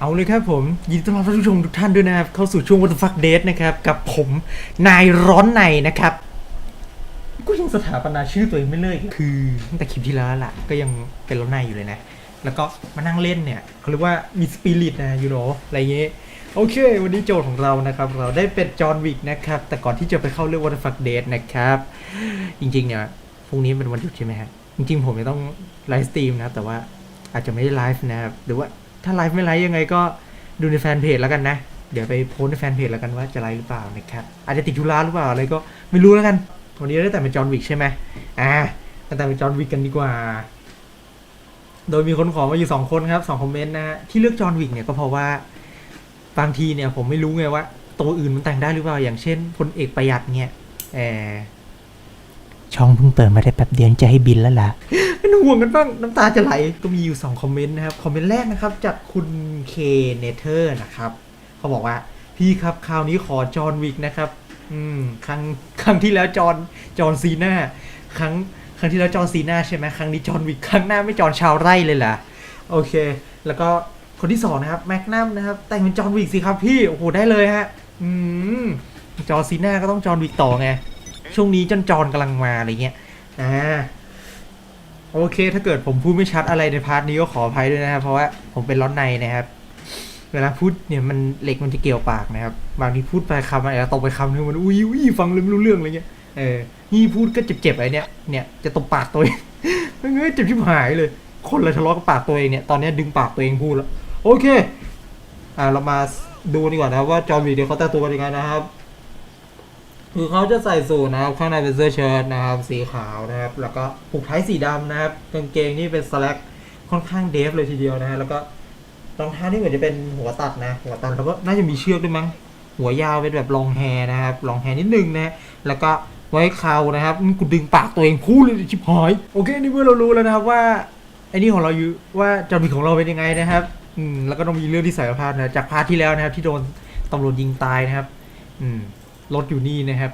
เอาเลยครับผมยินดีต้อนรับท่านผู้ชมทุกท่านด้วยนะครับ เข้าสู่ช่วง What the fuck date นะครับ กับผมนายร้อนในนะครับ ก็ยังสถาปนาชื่อตัวเองไม่เลิกคือตั้งแต่คลิปที่แล้วล่ะ ก็ยังเป็นร้อนในอยู่เลยนะ แล้วก็มานั่งเล่นเนี่ยเขาเรียกว่ามีสปิริตนะยูโรอะไรเงี้ยโอเค วันนี้โจทย์ของเรานะครับ เราได้เป็นจอห์นวิกนะครับ แต่ก่อนที่จะไปเข้าเรื่อง What the fuck date นะครับ จริงๆเนี่ยพรุ่งนี้เป็นวันหยุดใช่ไหมฮะจริงๆผมจะต้องไลฟ์สตรีมนะแต่ว่าอาจจะไม่ได้ไลฟ์นะครับหรือว่า ถ้าไลฟ์ไม่ไลฟ์ยังไงก็ดูในแฟนเพจแล้วกันนะ เดี๋ยวไปโพสในแฟนเพจแล้วกันว่าจะไลฟ์หรือเปล่านะครับอาจจะติดธุระหรือเปล่าอะไรก็ไม่รู้แล้วกันวันนี้ได้แต่เป็นจอห์นวิกใช่ไหมอ่าแต่เป็นจอห์นวิกกันดีกว่า โดยมีคนขอมาอยู่สองคนครับสองคอมเมนต์นะฮะที่เลือกจอห์นวิกเนี่ยก็เพราะว่าบางทีเนี่ยผมไม่รู้ไงว่าตัวอื่นมันแต่งได้หรือเปล่าอย่างเช่นพลเอกประหยัดเนี่ยแออ ช่องเพิ่งเปิดมาได้แป๊บเดียวจะให้บินแล้วล่ะเป็นห่วงกันบ้างน้ำตาจะไหลก็มีอยู่ 2 คอมเมนต์นะครับ คอมเมนต์แรกนะครับ จากคุณเคเนเธอร์นะครับ เขาบอกว่าพี่ครับคราวนี้ขอจอห์นวิกนะครับ อืมครั้งครั้งที่แล้วจอห์นจอห์นซีน่าครั้งครั้งที่แล้วจอห์นซีน่าใช่ไหมครั้งนี้จอห์นวิกครั้งหน้าไม่จอห์นชาวไร่เลยล่ะโอเค แล้วก็คนที่สองนะครับแมกนัมนะครับ แต่งเป็นจอห์นวิกสิครับพี่โอ้โหได้เลยฮะอืมจอห์นซีน่าก็ต้องจอห์นวิกต่อไง ช่วงนี้จอนจอนกำลังมาอะไรเงี้ยอ่าโอเค ถ้าเกิดผมพูดไม่ชัดอะไรในพาร์ทนี้ก็ขออภัยด้วยนะครับ เพราะว่าผมเป็นร้อนในนะครับ เวลาพูดเนี่ยมันเหล็กมันจะเกี่ยวปากนะครับ บางทีพูดไปคำอะไรตกไปคำนึงมันอุ้ยอุ้ยฟังเลยไม่รู้เรื่องอะไรเงี้ย เออนี่พูดก็เจ็บๆไอ้เนี่ย เนี่ยจะตบปากตัวเองเฮ้ยเจ็บชิบหายเลย คนเลยทะเลาะกับปากตัวเองเนี่ย ตอนนี้ดึงปากตัวเองพูดแล้ว โอเค อ่าเรามาดูดีกว่านะครับว่าจอห์นวีเดียวเขาแต่งตัวกันยังไงนะครับ คือเขาจะใส่สูทนะครับข้างในเป็นเสื้อเชิ้ตนะครับ สีขาวนะครับ แล้วก็ผูกไทยสีดำนะครับกางเกงนี่เป็นสแลกค่อนข้างเดฟเลยทีเดียวนะฮะแล้วก็รองเท้านี่เหมือนจะเป็นหัวตัดนะ หัวตัดแล้วก็น่าจะมีเชือกด้วยมั้งหัวยาวเป็นแบบลองแฮนะครับลองแฮนิดนึงนะฮะแล้วก็ไว้เข่านะครับนี่กูดึงปากตัวเองพูดเลยชิบหายโอเคนี่เมื่อเรารู้แล้วนะครับว่าไอ้นี่ของเราอยู่ว่าจอมีของเราเป็นยังไงนะครับอืมแล้วก็ต้องมีเรื่องที่สารภาพนะจากพาร์ทที่แล้วนะครับที่โดนตำรวจยิงตายนะครับ อืม รถอยู่นี่นะครับ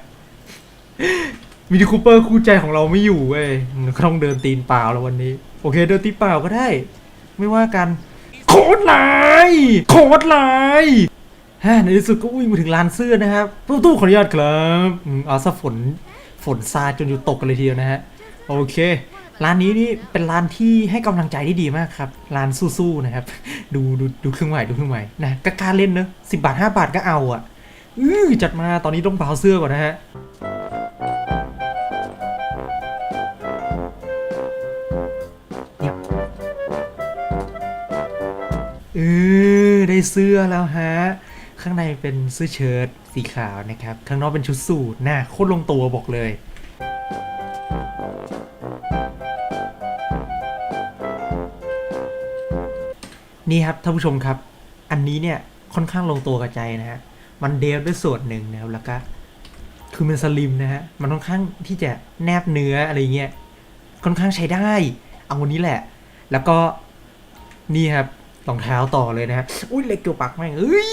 มินิคูเปอร์คู่ใจของเราไม่อยู่เว้ยต้องเดินตีนเปล่าแล้ววันนี้ โอเค เดินตีนเปล่าก็ได้ ไม่ว่ากัน โคตรลายโคตรลายฮะในที่สุดก็วิ่งมาถึงลานเสื้อนะครับตู้ตู้ขออนุญาตครับอืมเอาซะฝนฝนซาจนอยู่ตกกันเลยทีเดียวนะฮะโอเคร้านนี้นี่เป็นร้านที่ให้กำลังใจที่ดีมากครับร้านสู้ๆนะครับ ดูดูดูเครื่องใหม่ดูเครื่องใหม่นะก็กล้าเล่นเนอะสิบาทห้าบาทก็เอาอะ อื้อจัดมาตอนนี้ต้องเบาเสื้อก่อนนะฮะเออได้เสื้อแล้วฮะ ข้างในเป็นเสื้อเชิ้ตสีขาวนะครับ ข้างนอกเป็นชุดสูทนะโคตรลงตัวบอกเลยนี่ครับท่านผู้ชมครับ อันนี้เนี่ยค่อนข้างลงตัวกระใจนะฮะ มันเดฟด้วยส่วนหนึ่งนะครับแล้วก็คือมันสลิมนะฮะมันค่อนข้างที่จะแนบเนื้ออะไรเงี้ยค่อนข้างใช้ได้ เอาวันนี้แหละ แล้วก็นี่ครับรองเท้าต่อเลยนะฮะอุ้ยเล็กเกี่ยวปากแม่งเอ้ย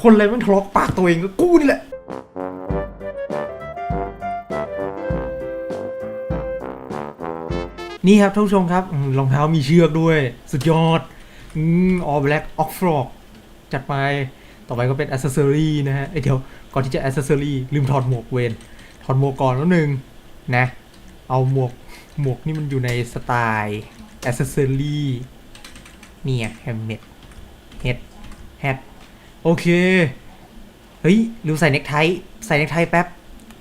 คนอะไรมันทะเลาะกับปากตัวเองก็กู้นี่แหละนี่ครับท่านผู้ชมครับรองเท้ามีเชือกด้วย สุดยอดอืมออแบล็กออกฟรอกจัดไป ต่อไปก็เป็นอ c เซ s ซอรี่นะฮะเอ้ยเดี๋ยวก่อนที่จะอ c เซ s ซอรี่ลืมถอดหมวกเวนถอดหมวกก่อนแล้วหนึ่งนะ เอาหมวกหมวกนี่มันอยู่ในสไตล์อ c เซ s ซอรี่เนี่ยแฮมเมดเฮดแฮดโอเค เฮ้ยลืมใส่เน็กไทใส่เน็กไทแป๊บ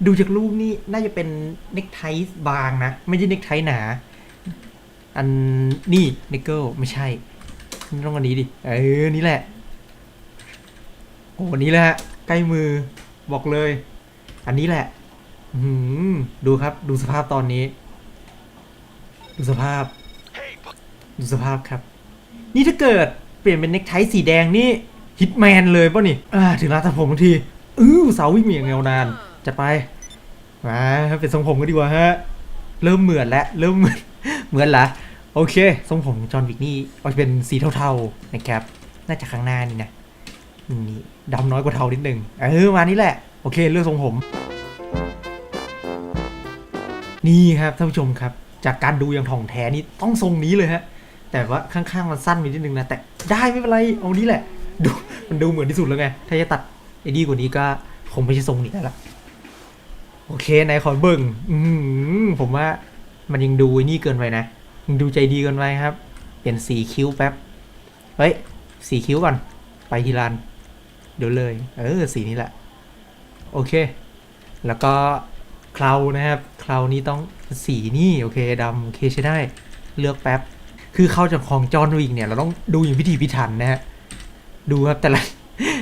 ดูจากรูปนี่น่าจะเป็นเน็กไทบางนะ ไม่ใช่เน็กไทหนา อันนี่นิกเกิลไม่ใช่ต้องอันนี้ดิ เออ นี่แหละ โอ้นี้แหละใกล้มือบอกเลย อันนี้แหละหือดูครับดูสภาพตอนนี้ ดูสภาพ ดูสภาพครับ นี่ถ้าเกิดเปลี่ยนเป็นเน็กไทสีแดงนี่ฮิตแมนเลยป่ะนี่อ่าถึงร้านตัดผมบางทีอื้อสาวิ่งเหมียงเงานานจัดไปมาเป็นทรงผมก็ดีกว่าฮะ เริ่มเหมือนแล้วเริ่มเหมือนเหมือนละโอเคทรงผมจอห์นวิกนี่ออกจะเป็นสีเทาๆนะครับ น่าจะข้างหน้านี่นะ ดำน้อยกว่าเทานิดนึงเออมานี่แหละ โอเคเลือกทรงผม นี่ครับท่านผู้ชมครับ จากการดูอย่างถ่องแท้นี่ต้องทรงนี้เลยฮะ แต่ว่าข้างๆมันสั้นไปนิดนึงนะ แต่ได้ไม่เป็นไร เอานี้แหละ ดูมันดูเหมือนที่สุดแล้วไง ถ้าจะตัดไอ้ดีกว่านี้ก็คงไม่ใช่ทรงนี้แล้วล่ะ โอเค นายขอเบิ่ง อืผมว่ามันยังดูนี่เกินไปนะยังดูใจดีเกินไปครับ เปลี่ยนสีคิ้วแป๊บ เฮ้ย สีคิ้วก่อน ไปทีลาน ดี๋ยวเลย เออ สีนี้แหละ โอเค แล้วก็เครานะครับเครานี้ต้องสีนี่โอเคดำโอเคใช้ได้ เลือกแป๊บ คือเข้าจากของจอห์นวิกเนี่ย เราต้องดูอย่างพิถีพิถันนะฮะ ดูครับแต่ละ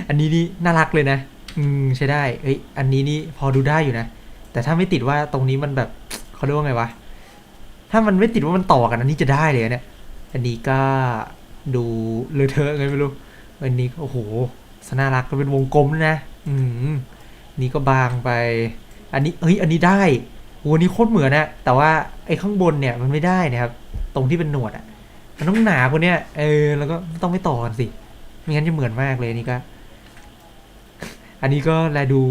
อันนี้นี่น่ารักเลยนะ อืมใช้ได้ เอ้ย อันนี้นี่พอดูได้อยู่นะ แต่ถ้าไม่ติดว่าตรงนี้มันแบบเขาเรียกว่าไงวะ ถ้ามันไม่ติดว่ามันต่อกันอันนี้จะได้เลยเนี่ย อันนี้ก็ดูเลอะเทอะไงไม่รู้ อันนี้ก็โอ้โห สน่ารักก็เป็นวงกลมนะ อืม นี่ก็บางไป อันนี้เอ้ย อันนี้ได้โอ้อันนี้โคตรเหมือนนะ แต่ว่าไอ้ข้างบนเนี่ยมันไม่ได้นะครับ ตรงที่เป็นหนวดอะ มันต้องหนากว่าเนี้ยเออ แล้วก็ต้องไม่ต่อกันสิ ไม่งั้นจะเหมือนมากเลยนี่ก็ อันนี้ก็แลดู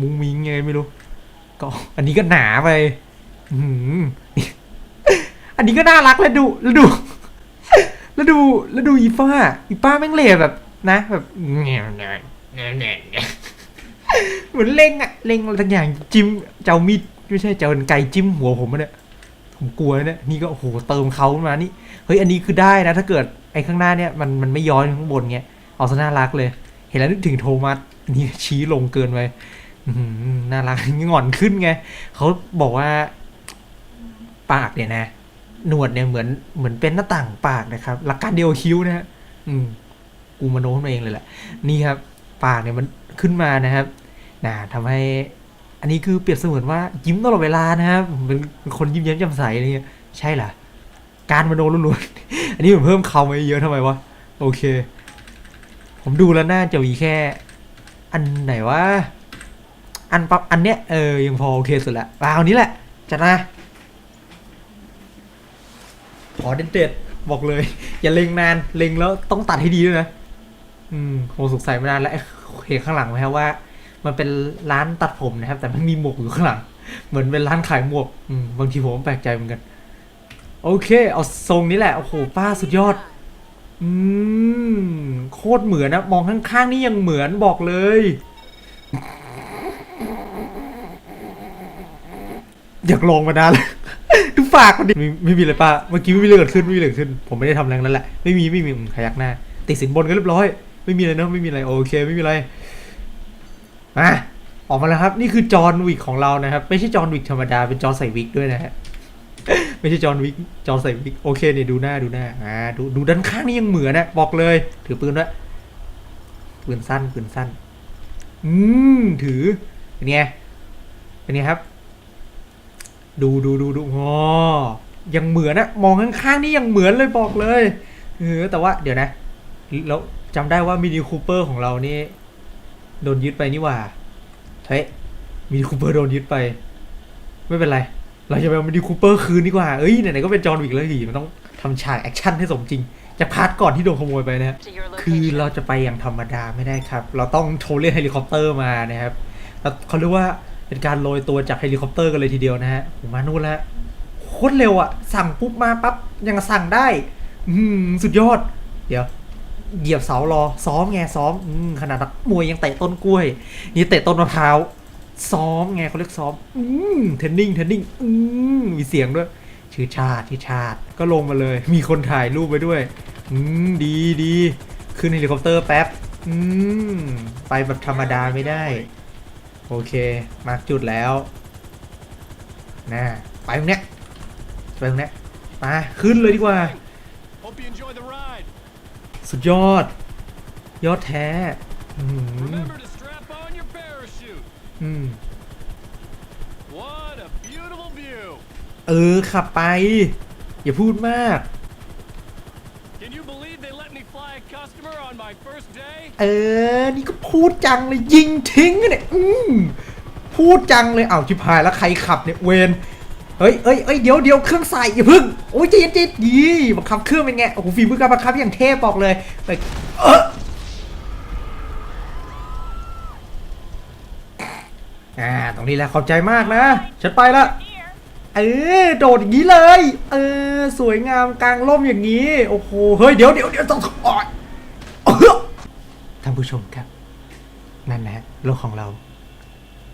มุ้งมิ้งไงไม่รู้ ก็ อันนี้ก็หนาไป อืมอันนี้ก็น่ารักแล้วดู แล้วดู แล้วดู แล้วดูอีป้า อีป้าแม่งเหล่แบบ นะแบบแง่แง่แง่แง่แง่เหมือนเล็งอะเล็งอะไรทั้งอย่างจิ้มเจ้ามีดไม่ใช่เจ้าไก่จิ้มหัวผมอะเนี่ยผมกลัวเนี่ยนี่ก็โอ้โหเติมเขามานี่เฮ้ยอันนี้คือได้นะ ถ้าเกิดไอ้ข้างหน้าเนี่ยมันมันไม่ย้อนข้างบนเงี้ยเอาซะน่ารักเลย เห็นแล้วนึกถึงโทมัสอันนี่ชี้ลงเกินไปน่ารักงอนขึ้นไงเขาบอกว่า ปากเนี่ยนะ หนวดเนี่ยเหมือนเหมือนเป็นหน้าต่างปากนะครับหลักการเดียวคิ้วนะฮะอืม กูมโนขึ้นมาเองเลยแหละนี่ครับปากเนี่ยมันขึ้นมานะครับนะทำให้อันนี้คือเปรียบเสมือนว่ายิ้มตลอดเวลานะครับผมเป็นคนยิ้มแย้มแจ่มใสอะไรเงี้ยใช่เหรอการมโนล้วนๆอันนี้ผมเพิ่มเขามาเยอะทำไมวะโอเค ผมดูแล้วน่าจะมีแค่ อันไหนวะอันปั๊บอันเนี้ยเออยังพอโอเคสุดละเอาอันนี้แหละจัดมาขอเด็ดๆบอกเลย อย่าเล็งนานเล็งแล้วต้องตัดให้ดีด้วยนะ อืมผมสงสัยมานานแล้วเอ๊ะเห็นข้างหลังไหมครับว่า มันเป็นร้านตัดผมนะครับ แต่มันมีหมวกอยู่ข้างหลัง เหมือนเป็นร้านขายหมวกอืมบางทีผมแปลกใจเหมือนกัน โอเค เอาทรงนี้แหละโอ้โหป้าสุดยอด อืมโคตรเหมือนนะมองข้างๆนี่ยังเหมือนบอกเลยอยากลองมานานเลยดูฝากมันดิไม่ไม่มีเลยป้า เมื่อกี้ไม่มีเรื่องเกิดขึ้นไม่มีเรื่องขึ้น ผมไม่ได้ทำแรงนั้นแหละ ไม่มีไม่มีอืมขยักหน้า ติดสินบนก็เรียบร้อย ไม่มีอะไรนะไม่มีอะไรโอเคไม่มีอะไรมาออกมาแล้วครับ นี่คือจอห์นวิกของเรานะครับ ไม่ใช่จอห์นวิกธรรมดาเป็นจอห์นใส่วิกด้วยนะฮะไม่ใช่จอห์นวิกจอห์นใส่วิกโอเคเนี่ยดูหน้าดูหน้าอ่าดูดูด้านข้างนี่ยังเหมือนนะบอกเลย ถือปืนด้วยปืนสั้นปืนสั้น อืมถือเป็นไงเป็นไงครับ ดูดูดูดูงอยังเหมือนนะมองข้างๆนี่ยังเหมือนเลยบอกเลยเออแต่ว่าเดี๋ยวนะแล้ว จำได้ว่ามินิคูเปอร์ของเรานี่โดนยึดไปนี่หว่า เฮ้ยมินิคูเปอร์โดนยึดไป ไม่เป็นไร เราจะไปเอามินิคูเปอร์คืนดีกว่า เอ้ยไหนๆก็เป็นจอห์นวิกแล้วดิมันต้องทำฉากแอคชั่นให้สมจริงจากพาร์ทก่อนที่โดนขโมยไปนะคือเราจะไปอย่างธรรมดาไม่ได้ครับ เราต้องโทรเรียกเฮลิคอปเตอร์มานะครับแล้วเขาเรียกว่าเป็นการโรยตัวจากเฮลิคอปเตอร์กันเลยทีเดียวนะฮะผมมานู่นแล้วโคตรเร็วอะสั่งปุ๊บมาปั๊บยังสั่งได้ อืมสุดยอด เดี๋ยว เหยียบเสารอซ้อมไงซ้อมอมขนาดนักมวยยังเตะต้นกล้วย นี่เตะต้นมะพร้าวซ้อมไงเขาเรียกซ้อม อืมเทนนิ่งเทนนิ่งอืมมีเสียงด้วย ชื่อชาติชื่อชาติก็ลงมาเลย มีคนถ่ายรูปไว้ด้วย อืมดีดีขึ้นเฮลิคอปเตอร์แป๊บ อืมไปแบบธรรมดาไม่ได้ โอเค มาร์กจุดแล้วนะไปตรงเนี้ยไปตรงเนี้ยมาขึ้นเลยดีกว่า Hope you enjoy the ride. สุดยอด ยอดแท้ อืม Remember to strap on your parachute. อืม What a beautiful view. เออ ขับไป อย่าพูดมาก Can you believe they let me fly a customer on my first day? เออ นี่ก็พูดจังเลยยิงทิ้งเนี่ย อืม พูดจังเลยอ้าวชิบหายแล้วใครขับเนี่ยเวน เฮ้ยเอ้ยเอ้ยเดี๋ยวเดี๋ยวเครื่องใส่อย่าพึ่งโอ้ยใจเย็นใจเย็นดีบังคับเครื่องเป็นไงโอ้โหฝีมือการบังคับอย่างเทพบอกเลยไปเอออ่าตรงนี้แหละขอบใจมากนะ ฉันไปละเออโดดอย่างนี้เลย เออสวยงามกลางร่มอย่างนี้ โอ้โหเฮ้ยเดี๋ยวเดี๋ยวเดี๋ยวต้องอ่อนเออท่านผู้ชมครับ นั่นนะฮะโลกของเรา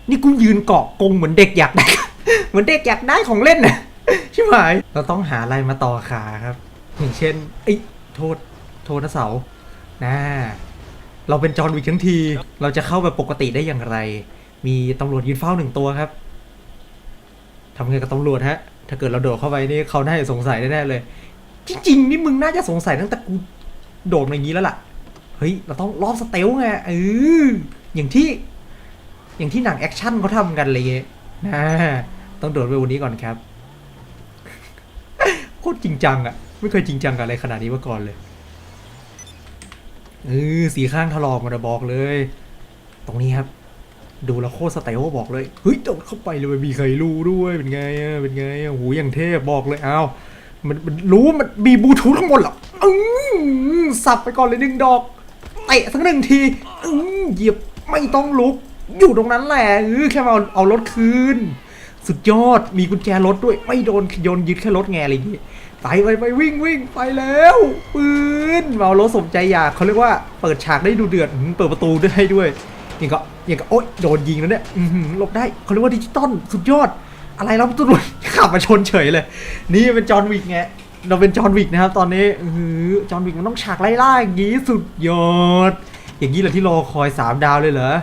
นี่กูยืนเกาะกงเหมือนเด็กอยากได้ เหมือนเด็กอยากได้ของเล่นนะใช่ไหมเราต้องหาอะไรมาต่อขาครับ อย่างเช่นไอ้โทษโทษนะเสานะเราเป็นจอห์นวิกทั้งที เราจะเข้าแบบปกติได้อย่างไร มีตำรวจยืนเฝ้าหนึ่งตัวครับทำไงกับตำรวจฮะ ถ้าเกิดเราโดดเข้าไปนี่เขาน่าจะสงสัยแน่ๆเลยจริงๆนี่มึงน่าจะสงสัยตั้งแต่กูโดดอย่างนี้แล้วล่ะ เฮ้ย เราต้องรอบสเตลไงเอออย่างที่ อย่างที่หนังแอคชั่นเขาทำกันเลยนะ ต้องโดดไปวันนี้ก่อนครับ โคตรจริงจังอะไม่เคยจริงจังกับอะไรขนาดนี้มาก่อนเลยเออสีข้างถลอกมาบอกเลย ตรงนี้ครับ ดูแล้วโคตรสเตลบอกเลยเฮ้ยโดดเข้าไปเลยไม่มีใครรู้ด้วยเป็นไงอะเป็นไงอะหูอย่างเทพบอกเลยอ้าวมันมันรู้มันมีบลูทูธข้างบนเหรออือสับไปก่อนเลยหนึ่งดอกเตะสักหนึ่งทีอือเหยียบไม่ต้องลุกอยู่ตรงนั้นแหละเออแค่มาเอาเอารถคืน สุดยอดมีกุญแจรถด้วย ไม่โดนโยนยึดแค่รถไงอะไรอย่างงี้ไปไปไปวิ่งวิ่งไปแล้วปืนเอารถสมใจอยากเขาเรียกว่าเปิดฉากได้ดูเดือดเปิดประตูได้ด้วยอย่างก็อย่างก็โอ๊ยโดนยิงแล้วเนี่ยหลบได้เขาเรียกว่าดิจิตอลสุดยอด อะไรแล้วตำรวจขับมาชนเฉยเลย นี่เป็นจอห์นวิกไงเราเป็นจอห์นวิกนะครับตอนนี้อื้ออจอห์นวิกมันต้องฉากไล่ล่าอย่างงี้สุดยอด อย่างนี้เหรอที่รอคอยสามดาวเลยเหรอ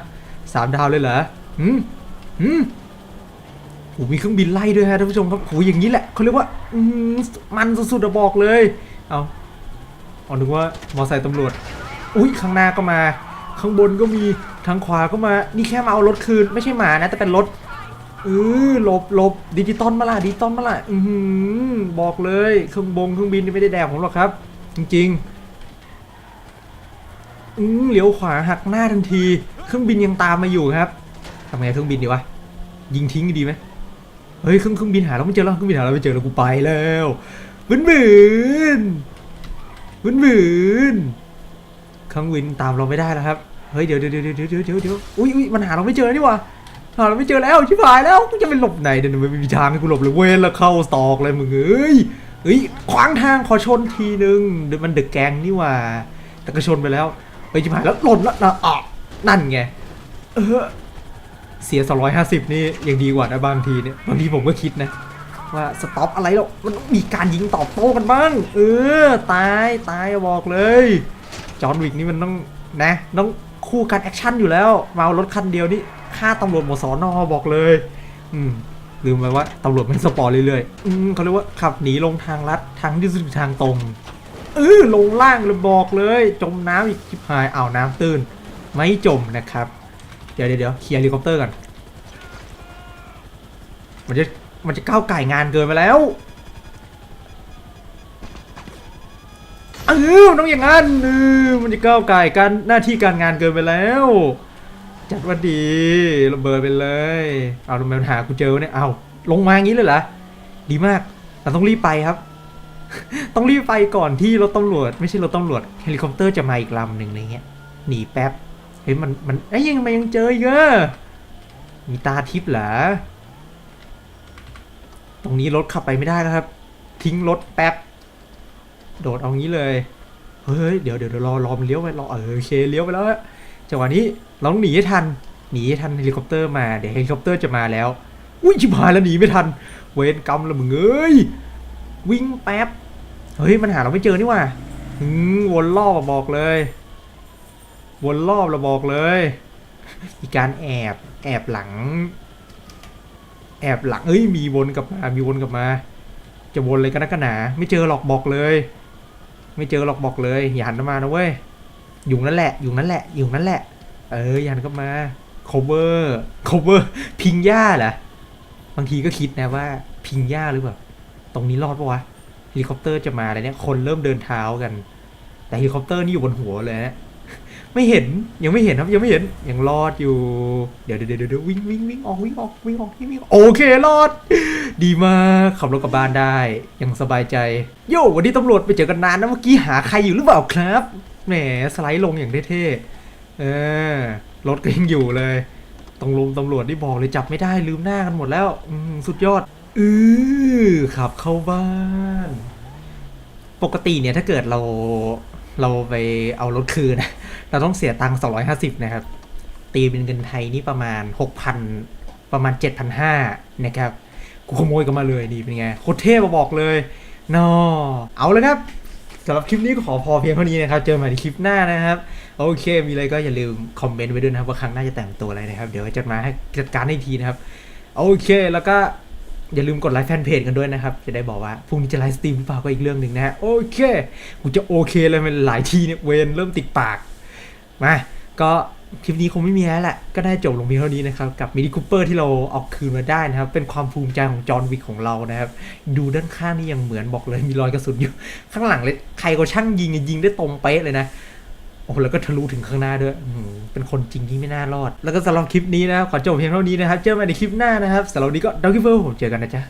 สามดาวเลยเหรอหืมหืม โหมีเครื่องบินไล่ด้วยฮะท่านผู้ชมครับโอ้โหอย่างนี้แหละเขาเรียกว่าอืมมันสุดๆบอกเลย เอาเอานึกว่ามอไซค์ตำรวจ อุ้ยข้างหน้าก็มา ข้างบนก็มีทางขวาก็มา นี่แค่มาเอารถคืน ไม่ใช่หมานะ แต่เป็นรถเออหลบหลบดิจิตอลมาละดิจิตอลมาละอือบอกเลยเครื่องบงเครื่องบินนี่ไม่ได้แดกผมหรอกครับ จริงๆอืมเลี้ยวขวาหักหน้าทันที เครื่องบินยังตามมาอยู่ครับทำไงเครื่องบินดีวะยิงทิ้งดีไหม เฮ้ยเครื่องเครื่องบินหาเราไม่เจอแล้วเครื่องบินหาเราไม่เจอแล้วกูไปแล้วบึนบึนบึนบึนเครื่องบินตามเราไม่ได้แล้วครับเฮ้ยเดี๋ยวเดี๋ยวเดี๋ยวเดี๋ยวเดี๋ยวเดี๋ยวอุ้ยอุ้ยมันหาเราไม่เจอนี่หว่าหาเราไม่เจอแล้วชิบหายแล้วกูจะไปหลบไหนเดี๋ยวไม่มีทางให้กูหลบเลยเว้ยแล้วเข้าสตอกเลยมึงเอ้ยเฮ้ยขวางทางขอชนทีนึงเดี๋ยวมันเดึกแกงนี่หว่าแต่ก็ชนไปแล้วเฮ้ยชิบหายแล้วหล่นแล้วนะอะนั่นไงเออ เสีย 250 นี่ยังดีกว่านะบางทีเนี่ยบางทีผมก็คิดนะ ว่าสต็อปอะไรแล้วมันต้องมีการยิงตอบโต้กันบ้าง เออ ตายตายบอกเลย จอห์นวิกนี่มันต้องนะต้องคู่กันแอคชั่นอยู่แล้ว มาเอารถคันเดียวนี่ฆ่าตำรวจหมดสอนอบอกเลย อืมลืมไปว่าตำรวจมันสปอร์เรื่อยๆ อืมเขาเรียกว่าขับหนีลงทางลัดทางที่สุดทางตรงเออลงล่างเลยบอกเลย จมน้ำอีกชิบหายอ้าวน้ำตื้น ไม่จมนะครับ เดี๋ยวเดี๋ยวเคลียร์เฮลิคอปเตอร์ก่อน มันจะมันจะก้าวไก่งานเกินไปแล้วเออมันต้องอย่างนั้นเออมันจะก้าวไก่การหน้าที่การงานเกินไปแล้ว จัดว่าดีระเบิดไปเลย เอาทำไมมันหากูเจอเนี่ยเอาลงมาอย่างนี้เลยเหรอดีมากเราต้องรีบไปครับ ต้องรีบไปก่อนที่รถตำรวจ ไม่ใช่รถตำรวจเฮลิคอปเตอร์จะมาอีกลำหนึ่งอะไรเงี้ยหนีแป๊บ เฮ้ยมันมันไอ้ยยังมันยังเจออีกอะมีตาทิพย์เหรอตรงนี้รถขับไปไม่ได้แล้วครับ ทิ้งรถแป๊บ โดดเอางี้เลยเฮ้ยเดี๋ยวเดี๋ยวรอรอมันเลี้ยวไปรอเออโอเคเลี้ยวไปแล้วจังหวะนี้เราต้องหนีให้ทันหนีให้ทันเฮลิคอปเตอร์มาเดี๋ยวเฮลิคอปเตอร์จะมาแล้วอุ้ยชิบหายแล้วหนีไม่ทัน เวรกรรมละมึงเอ้ยวิ่งแป๊บเฮ้ยมันหาเราไม่เจอนี่ว่าวนรอบบอกเลย วนรอบเราบอกเลย มีการแอบแอบหลัง แอบหลังเอ้ยมีวนกลับมา มีวนกลับมา จะวนเลยกันนักกันหนา ไม่เจอหรอกบอกเลย ไม่เจอหรอกบอกเลยอย่าหันมานะเว้ยอยู่นั่นแหละ อยู่นั่นแหละอยู่นั่นแหละ เอออย่าหันเข้ามา cover cover พิงหญ้าเหรอบางทีก็คิดนะว่าพิงหญ้าหรือเปล่าตรงนี้รอดปะวะเฮลิคอปเตอร์จะมาอะไรเนี่ยคนเริ่มเดินเท้ากัน แต่เฮลิคอปเตอร์นี่อยู่บนหัวเลยนะ ไม่เห็นยังไม่เห็นครับยังไม่เห็นยังรอดอยู่ เดี๋ยวเดี๋ยวเดี๋ยววิ่งวิ่งวิ่งออกวิ่งออกวิ่งออกวิ่งวิ่งออกโอเครอด ดีมากขับรถกลับบ้านได้ยังสบายใจโย่วันนี้ตำรวจไปเจอกันนานนะเมื่อกี้หาใครอยู่หรือเปล่าครับแหมสไลด์ลงอย่างเท่ๆเออรถก็ยังอยู่เลยตรงลมตำรวจที่บอกเลยจับไม่ได้ลืมหน้ากันหมดแล้วอืสุดยอดอือขับเข้าบ้าน ปกติเนี่ยถ้าเกิดเรา เราไปเอารถคืน เราต้องเสียตังค์250นะครับ ตีเป็นเงินไทยนี่ประมาณ6,000ประมาณ7,500นห้านะครับ กูขโมยกันมาเลยนี่เป็นไง โคตรเท่มาบอกเลยนอเอาเลยครับสำหรับคลิปนี้ก็ขอพอเพียงเท่านี้นะครับ เจอกันใหม่ในคลิปหน้านะครับ โอเค มีอะไรก็อย่าลืมคอมเมนต์ไว้ด้วยนะครับว่าครั้งหน้าจะแต่งตัวอะไรนะครับ เดี๋ยวจะมาให้จัดการให้ทีนะครับ โอเค แล้วก็ อย่าลืมกดไลค์แฟนเพจกันด้วยนะครับ จะได้บอกว่าพรุ่งนี้จะไลฟ์สตรีมหรือเปล่าก็อีกเรื่องหนึ่งนะฮะโอเค กูจะโอเคเลยมันหลายทีเนี่ยเวนเริ่มติดปาก มา ก็คลิปนี้คงไม่มีแล้วแหละ ก็ได้จบลงเพียงเท่านี้นะครับ กับมินิคูเปอร์ที่เราเอาคืนมาได้นะครับ เป็นความภูมิใจของจอห์นวิกของเรานะครับ ดูด้านข้างนี่ยังเหมือนบอกเลยมีรอยกระสุนอยู่ ข้างหลังเลย ใครก็ช่างยิงยยิงได้ตรงเป๊ะเลยนะ โอ้แล้วก็ทะลุถึงข้างหน้าด้วยเป็นคนจริงที่ไม่น่ารอด แล้วก็สำหรับคลิปนี้นะครับขอจบเพียงเท่านี้นะครับ เจอกันในคลิปหน้านะครับสำหรับนี้ก็ดาวกิเฟิลผมเจอกันนะจ๊ะ